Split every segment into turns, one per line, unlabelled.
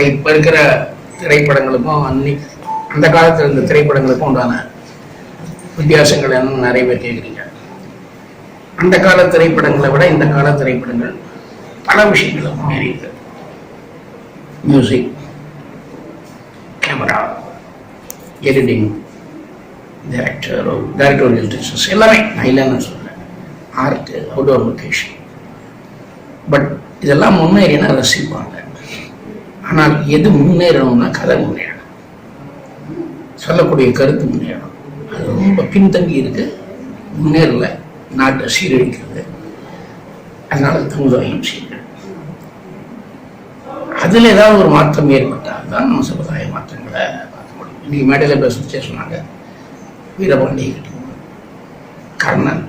அப்போ இப்போ இருக்கிற திரைப்படங்களுக்கும் அன்னைக்கு அந்த காலத்தில் இருந்த திரைப்படங்களுக்கும் உண்டான வித்தியாசங்கள் என்னன்னு நிறைய பேர் கேட்குறீங்க அந்த கால திரைப்படங்களை விட இந்த கால திரைப்படங்கள் பல விஷயங்களை முன்னேறியது music camera editing director directorial teachers எல்லாமே நான் இல்லைன்னு சொல்கிறேன் ஆர்ட் அவுடோர் லொக்கேஷன் பட் இதெல்லாம் முன்னேறினா ரசிப்பாங்க. ஆனால் எது முன்னேறணும்னா கதை முன்னேறணும். சொல்லக்கூடிய கருத்து முன்னேறணும். அது ரொம்ப பின்தங்கி இருக்கு. முன்னேறல நாட்டை சீரழிக்கிறது. அதனால சமுதாயம் சீரழிக்கும் அதில் ஏதாவது ஒரு மாற்றம் ஏற்பட்டால் தான் நம்ம சமுதாய மாற்றங்களை பார்க்க முடியும். இன்னைக்கு மேடையில் பேசுச்சே சொன்னாங்க வீரபாண்டிய கர்ணன்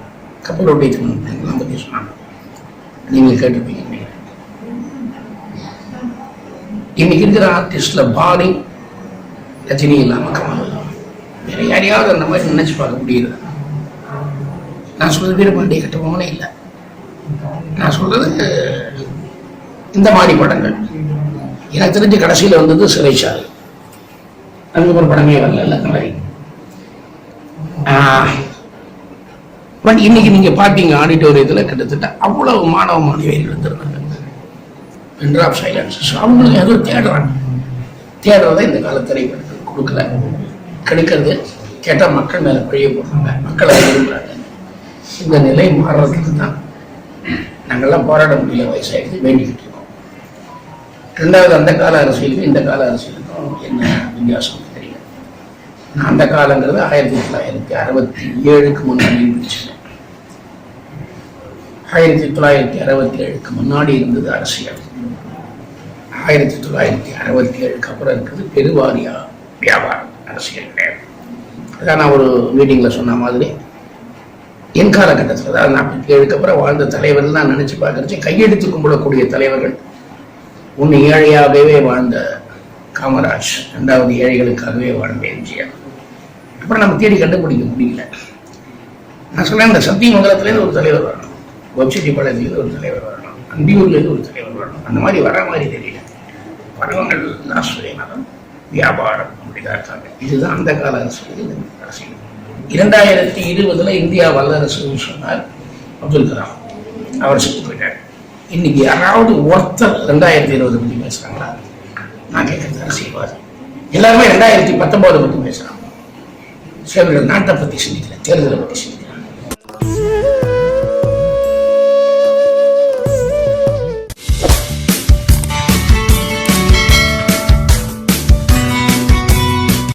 கப்பலோடைய திருமணம் பற்றி சொன்னாங்க. நீங்கள் கேட்டிருப்பீங்க. இன்னைக்கு இருக்கிற ஆர்டிஸ்ட்ல பாலி ரஜினி இல்லாம கமல். வேற யாரையாவது அந்த மாதிரி நினைச்சு பார்க்க முடியுது. நான் சொல்றது வீரபாண்டிய கட்டபொம்மனே இல்லை. நான் சொல்றது இந்த மாதிரி படங்கள். எனக்கு தெரிஞ்ச கடைசியில் வந்தது சிறைச்சாலை. அதுக்கப்புறம் படமே வரல இல்லை கலை பட் இன்னைக்கு நீங்க பாத்தீங்க ஆடிட்டோரியத்தில் கிட்டத்தட்ட அவ்வளவு மாணவ மாணவியர்கள் இருந்திருந்தாங்க ஆஃப் சைலன்ஸ் அவங்களும் ஏதோ தேடுறாங்க தேடுறதை இந்த கால திரைப்படத்தில் கொடுக்கல. கிடைக்கிறது கேட்டால் மக்கள் மேலே பழிய போடுறாங்க மக்களை விரும்புகிறாங்க இந்த நிலை மாறுறதுக்கு தான் நாங்கள்லாம் போராட முடியல வயசாகிடுது வேண்டிக்கிட்டு இருக்கோம். ரெண்டாவது அந்த கால அரசியலுக்கும் இந்த கால அரசியலுக்கும் என்ன வித்தியாசம் தெரியல. நான் அந்த காலங்கிறது ஆயிரத்தி தொள்ளாயிரத்தி அறுபத்தி ஏழுக்கு முன்னாடி இருந்துச்சு. ஆயிரத்தி தொள்ளாயிரத்தி அறுபத்தி ஏழுக்கு முன்னாடி இருந்தது அரசியல். ஆயிரத்தி தொள்ளாயிரத்தி அறுபத்தி ஏழுக்கு அப்புறம் இருக்கிறது பெருவாரியா வியாபாரம் அரசியல் கிடையாது அதான் நான் ஒரு மீட்டிங்கில் சொன்ன மாதிரி என் காலகட்டத்தில் அதாவது நாற்பத்தி ஏழுக்கு அப்புறம் வாழ்ந்த தலைவர்கள் நான் நினச்சி பார்க்குறச்சு கையெடுத்து கும்பிடக்கூடிய தலைவர்கள். ஒன்று ஏழையாகவே வாழ்ந்த காமராஜ் ரெண்டாவது ஏழைகளுக்காகவே வாழ்ந்த எம்ஜிஆர். அப்புறம் நம்ம தேடி கண்டுபிடிக்க முடியல. நான் சொன்னேன் இந்த சத்தியமங்கலத்துலேருந்து ஒரு தலைவர் வரணும். கோபிச்செட்டிப்பாளையத்துலேருந்து ஒரு தலைவர் வரணும். அந்தியூர்லேருந்து ஒரு தலைவர் வரணும். அந்த மாதிரி வர மாதிரி தெரியல. பருவங்கள் தான் வியாபாரம் அப்படிதான் இருக்காங்க. இதுதான் அந்த கால அரசியல் அரசியல். இரண்டாயிரத்தி இருபதுல இந்தியா வல்லரசுன்னு சொன்னார் அப்துல் கலாம். அவர் செத்து போயிட்டார். இன்னைக்கு யாராவது ஒருத்தர் ரெண்டாயிரத்தி இருபது பத்தி பேசுறாங்களா? நான் கேட்கறது அரசியல்வாதி. எல்லாருமே ரெண்டாயிரத்தி பத்தொன்பது பத்தி பேசுறாங்க. சிலர்கள் நாட்டை பத்தி சிந்திக்கல தேர்தலை பத்தி சிந்திக்கல.